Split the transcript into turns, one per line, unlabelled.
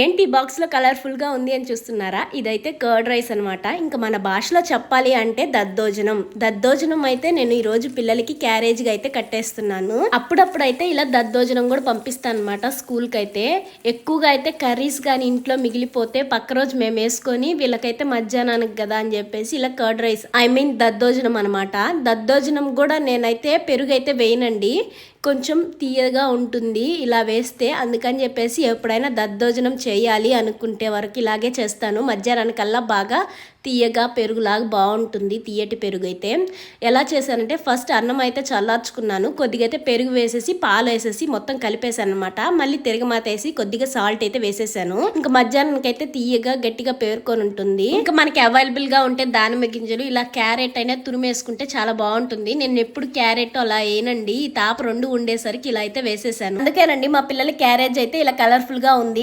ఏంటి బాక్స్లో కలర్ఫుల్గా ఉంది అని చూస్తున్నారా? ఇదైతే కర్డ్ రైస్ అనమాట ఇంకా మన భాషలో చెప్పాలి అంటే దద్దోజనం. దద్దోజనం అయితే నేను ఈరోజు పిల్లలకి క్యారేజ్గా అయితే కట్టేస్తున్నాను. అప్పుడప్పుడు అయితే ఇలా దద్దోజనం కూడా పంపిస్తాను అనమాట స్కూల్కి అయితే. ఎక్కువగా అయితే కర్రీస్ కానీ ఇంట్లో మిగిలిపోతే పక్క రోజు మేము వేసుకొని వీళ్ళకైతే మధ్యాహ్నానికి కదా అని చెప్పేసి ఇలా కర్డ్ రైస్ ఐ మీన్ దద్దోజనం అనమాట దద్దోజనం కూడా నేనైతే పెరుగు అయితే వేయనండి. కొంచెం తీయగా ఉంటుంది ఇలా వేస్తే. అందుకని చెప్పేసి ఎప్పుడైనా దద్దోజనం చేయాలి అనుకుంటే వరకు ఇలాగే చేస్తాను. మధ్యాహ్నానికల్లా బాగా తీయగా పెరుగులాగా బాగుంటుంది తీయటి పెరుగు అయితే ఎలా చేశానంటే ఫస్ట్ అన్నం అయితే చల్లార్చుకున్నాను. కొద్దిగా అయితే పెరుగు వేసేసి పాలు వేసేసి మొత్తం కలిపేశాను అనమాట మళ్ళీ తిరగమాత వేసి కొద్దిగా సాల్ట్ అయితే వేసేసాను. ఇంకా మధ్యాహ్నానికి అయితే తీయగా గట్టిగా పేరుకొని ఉంటుంది. ఇంకా మనకి అవైలబుల్గా ఉంటే దానిమ్మ గింజలు ఇలా క్యారెట్ అయినా తురిమేసుకుంటే చాలా బాగుంటుంది. నేను ఎప్పుడు క్యారెట్ అలా వేయనండి. ఈ తాప రెండు ఉండేసరికి ఇలా అయితే వేసేసాను. అందుకేనండి మా పిల్లల క్యారేజ్ అయితే ఇలా కలర్ఫుల్గా ఉంది.